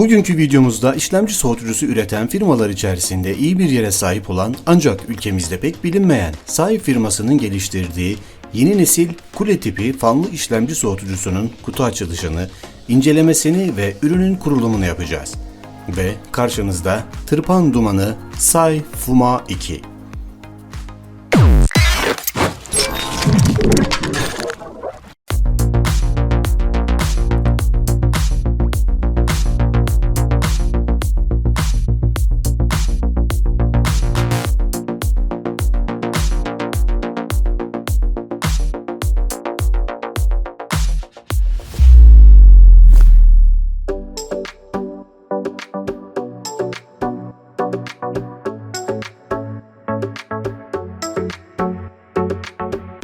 Bugünkü videomuzda işlemci soğutucusu üreten firmalar içerisinde iyi bir yere sahip olan ancak ülkemizde pek bilinmeyen sahip firmasının geliştirdiği yeni nesil kule tipi fanlı işlemci soğutucusunun kutu açılışını, incelemesini ve ürünün kurulumunu yapacağız. Ve karşınızda tırpan dumanı Sai Fuma 2.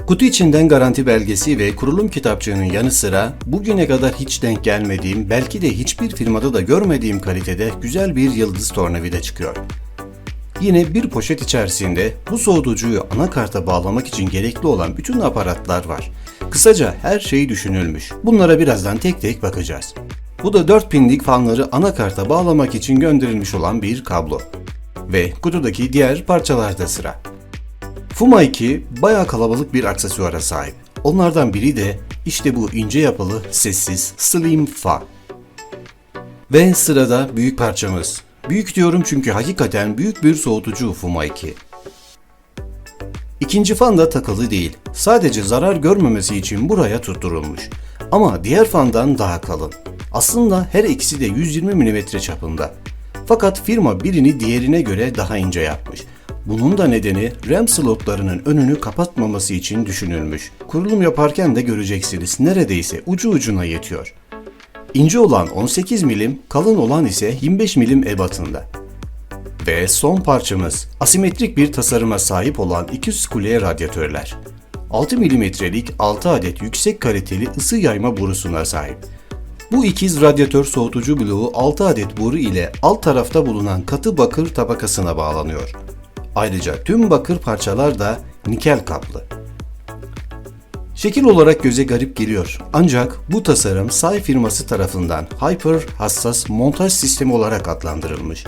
Kutu içinden garanti belgesi ve kurulum kitapçığının yanı sıra bugüne kadar hiç denk gelmediğim, belki de hiçbir firmada da görmediğim kalitede güzel bir yıldız tornavida çıkıyor. Yine bir poşet içerisinde bu soğutucuyu anakarta bağlamak için gerekli olan bütün aparatlar var. Kısaca her şey düşünülmüş. Bunlara birazdan tek tek bakacağız. Bu da 4 pinlik fanları anakarta bağlamak için gönderilmiş olan bir kablo. Ve kutudaki diğer parçalarda sıra. Fuma 2 bayağı kalabalık bir aksesuara sahip. Onlardan biri de işte bu ince yapılı, sessiz Slim Fa. Ve sırada büyük parçamız. Büyük diyorum çünkü hakikaten büyük bir soğutucu Fuma 2. İkinci fan da takılı değil. Sadece zarar görmemesi için buraya tutturulmuş. Ama diğer fandan daha kalın. Aslında her ikisi de 120 mm çapında. Fakat firma birini diğerine göre daha ince yapmış. Bunun da nedeni RAM slotlarının önünü kapatmaması için düşünülmüş. Kurulum yaparken de göreceksiniz neredeyse ucu ucuna yetiyor. İnce olan 18 milim, kalın olan ise 25 milim ebatında. Ve son parçamız asimetrik bir tasarıma sahip olan ikiz kuleye radyatörler. 6 milimetrelik 6 adet yüksek kaliteli ısı yayma borusuna sahip. Bu ikiz radyatör soğutucu bloğu 6 adet boru ile alt tarafta bulunan katı bakır tabakasına bağlanıyor. Ayrıca tüm bakır parçalar da nikel kaplı. Şekil olarak göze garip geliyor. Ancak bu tasarım Sai firması tarafından Hyper hassas montaj sistemi olarak adlandırılmış.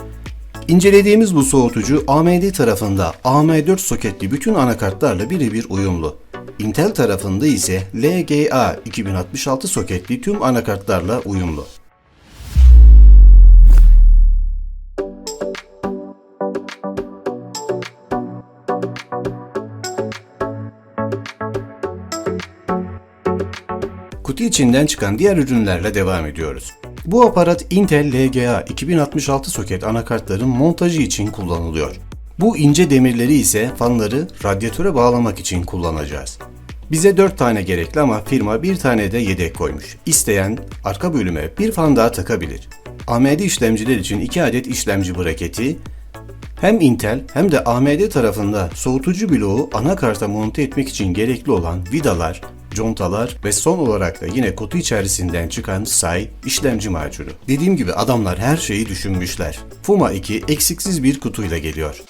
İncelediğimiz bu soğutucu AMD tarafında AM4 soketli bütün anakartlarla birebir uyumlu. Intel tarafında ise LGA 2066 soketli tüm anakartlarla uyumlu. Kutu içinden çıkan diğer ürünlerle devam ediyoruz. Bu aparat Intel LGA 2066 soket anakartların montajı için kullanılıyor. Bu ince demirleri ise fanları radyatöre bağlamak için kullanacağız. Bize 4 tane gerekli ama firma bir tane de yedek koymuş. İsteyen arka bölüme bir fan daha takabilir. AMD işlemciler için 2 adet işlemci braketi, hem Intel hem de AMD tarafında soğutucu bloğu anakarta monte etmek için gerekli olan vidalar, contalar ve son olarak da yine kutu içerisinden çıkan SAI işlemci macunu. Dediğim gibi adamlar her şeyi düşünmüşler. Fuma 2 eksiksiz bir kutuyla geliyor.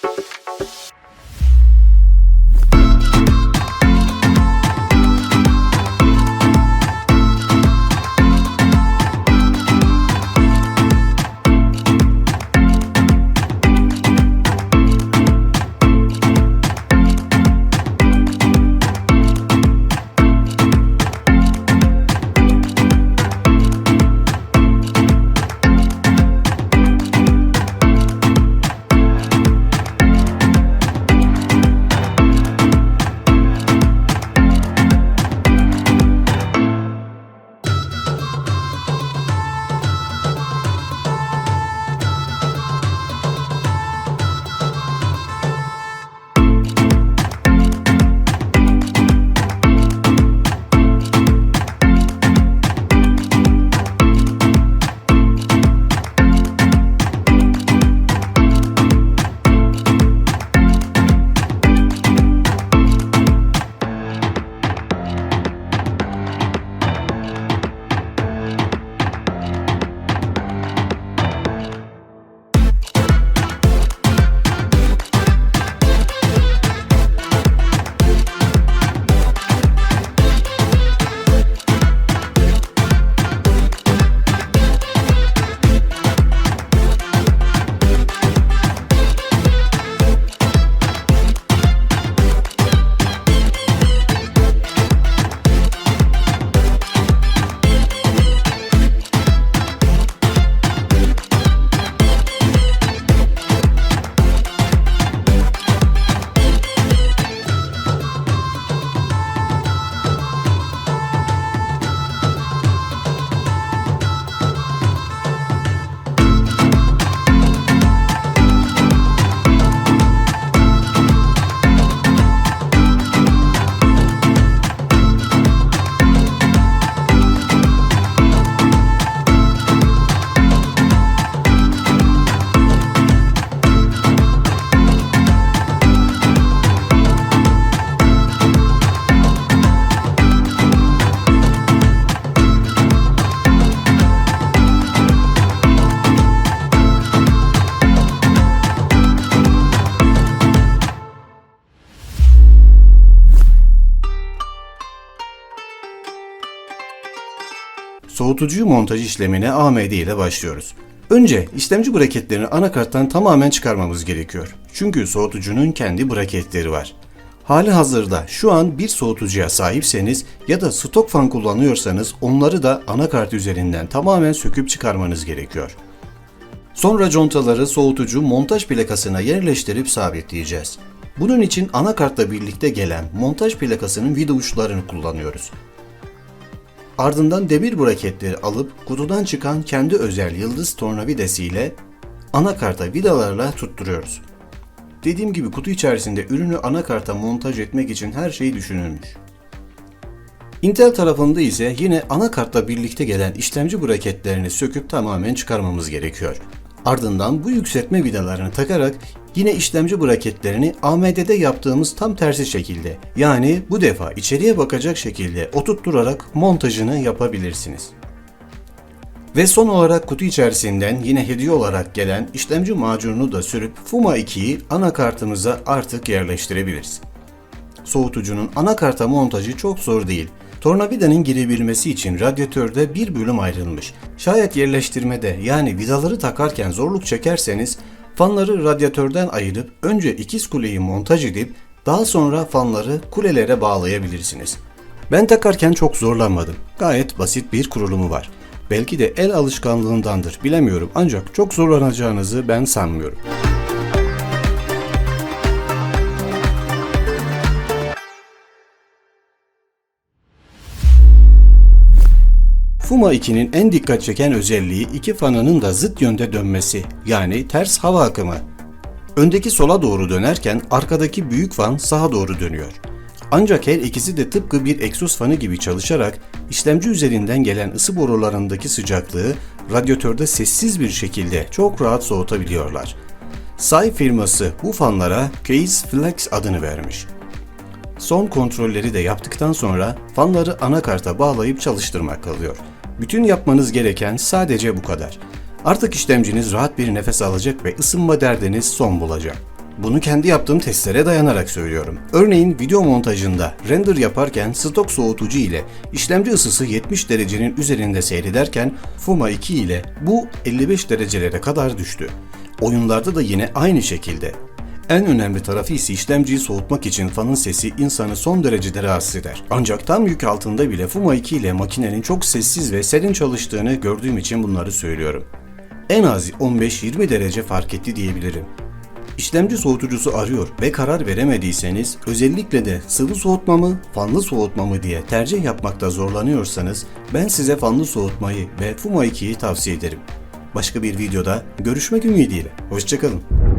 Soğutucuyu montaj işlemine AMD ile başlıyoruz. Önce işlemci braketlerini anakarttan tamamen çıkarmamız gerekiyor. Çünkü soğutucunun kendi braketleri var. Hali hazırda şu an bir soğutucuya sahipseniz ya da stok fan kullanıyorsanız onları da anakart üzerinden tamamen söküp çıkarmanız gerekiyor. Sonra contaları soğutucu montaj plakasına yerleştirip sabitleyeceğiz. Bunun için anakartla birlikte gelen montaj plakasının vida uçlarını kullanıyoruz. Ardından demir braketleri alıp kutudan çıkan kendi özel yıldız tornavidası ile anakarta vidalarla tutturuyoruz. Dediğim gibi kutu içerisinde ürünü anakarta montaj etmek için her şey düşünülmüş. Intel tarafında ise yine anakartla birlikte gelen işlemci braketlerini söküp tamamen çıkarmamız gerekiyor. Ardından bu yükseltme vidalarını takarak yine işlemci braketlerini AMD'de yaptığımız tam tersi şekilde yani bu defa içeriye bakacak şekilde oturtturarak montajını yapabilirsiniz. Ve son olarak kutu içerisinden yine hediye olarak gelen işlemci macununu da sürüp Fuma 2'yi anakartımıza artık yerleştirebiliriz. Soğutucunun anakarta montajı çok zor değil. Tornavidanın girebilmesi için radyatörde bir bölüm ayrılmış. Şayet yerleştirmede yani vidaları takarken zorluk çekerseniz fanları radyatörden ayırıp önce ikiz kuleyi montaj edip daha sonra fanları kulelere bağlayabilirsiniz. Ben takarken çok zorlanmadım. Gayet basit bir kurulumu var. Belki de el alışkanlığındandır bilemiyorum ancak çok zorlanacağınızı ben sanmıyorum. Fuma 2'nin en dikkat çeken özelliği iki fanının da zıt yönde dönmesi yani ters hava akımı. Öndeki sola doğru dönerken arkadaki büyük fan sağa doğru dönüyor. Ancak her ikisi de tıpkı bir egzoz fanı gibi çalışarak işlemci üzerinden gelen ısı borularındaki sıcaklığı radyatörde sessiz bir şekilde çok rahat soğutabiliyorlar. Say firması bu fanlara Case Flex adını vermiş. Son kontrolleri de yaptıktan sonra fanları anakarta bağlayıp çalıştırmak kalıyor. Bütün yapmanız gereken sadece bu kadar. Artık işlemciniz rahat bir nefes alacak ve ısınma derdiniz son bulacak. Bunu kendi yaptığım testlere dayanarak söylüyorum. Örneğin video montajında render yaparken stok soğutucu ile işlemci ısısı 70 derecenin üzerinde seyrederken Fuma 2 ile bu 55 derecelere kadar düştü. Oyunlarda da yine aynı şekilde. En önemli tarafı ise işlemciyi soğutmak için fanın sesi insanı son derecede rahatsız eder. Ancak tam yük altında bile Fuma 2 ile makinenin çok sessiz ve serin çalıştığını gördüğüm için bunları söylüyorum. En az 15-20 derece fark etti diyebilirim. İşlemci soğutucusu arıyor ve karar veremediyseniz özellikle de sıvı soğutma mı, fanlı soğutma mı diye tercih yapmakta zorlanıyorsanız ben size fanlı soğutmayı ve Fuma 2'yi tavsiye ederim. Başka bir videoda görüşmek ümidiyle. Hoşçakalın.